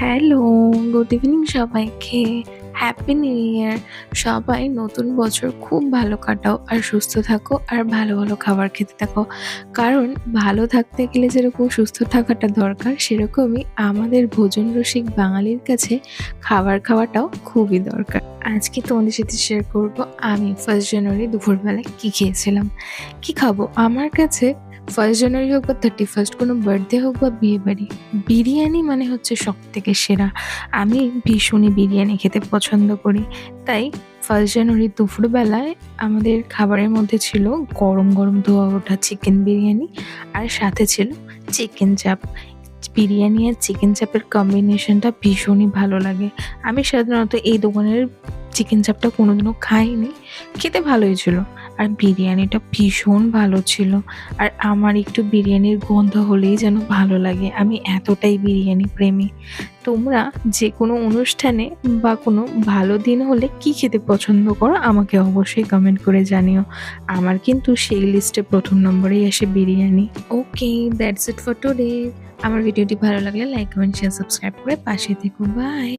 Hello, good evening সবাইকে। Happy new year. সবাই, নতুন বছর খুব ভালো কাটাও আর সুস্থ থাকো আর ভালো ভালো খাবার খেতে থাকো। কারণ, ভালো থাকতে গেলে যেরকম সুস্থ থাকাটা দরকার, সেরকমই আমাদের ভোজন রসিক বাঙালির কাছে খাবার খাওয়াটাও খুবই দরকার। আজকে তোমাদের সাথে শেয়ার করব, আমি ফার্স্ট জানুয়ারি দুপুরবেলায় কী খেয়েছিলাম? কী খাব? আমার কাছে ফার্স্ট জানুয়ারি হোক বা থার্টি ফার্স্ট কোনো বার্থডে হোক বা বিয়ে বাড়ি, বিরিয়ানি মানে হচ্ছে সব থেকে সেরা। আমি ভীষণই বিরিয়ানি খেতে পছন্দ করি। তাই ফার্স্ট জানুয়ারি দুপুরবেলায় আমাদের খাবারের মধ্যে ছিল গরম গরম ধোয়া ওঠা চিকেন বিরিয়ানি আর সাথে ছিল চিকেন চাপ বিরিয়ানি আর চিকেন চাপের কম্বিনেশনটা ভীষণই ভালো লাগে। আমি সাধারণত এই দোকানের চিকেন চাপটা কোনোদিনও খাইনি। খেতে ভালোই ছিল। আর বিরিয়ানিটা ভীষণ ভালো ছিল। আর আমার একটু বিরিয়ানির গন্ধ হলেই যেন ভালো লাগে। আমি এতটাই বিরিয়ানি প্রেমী। তোমরা যে কোনো অনুষ্ঠানে বা কোনো ভালো দিন হলে কি খেতে পছন্দ করো, আমাকে অবশ্যই কমেন্ট করে জানিও। আমার কিন্তু সেই লিস্টে প্রথম নম্বরেই আসে biryani. Okay that's it for today আমার ভিডিওটি ভালো লাগলে লাইক কমেন্ট শেয়ার সাবস্ক্রাইব করে পাশে থেকো। বাই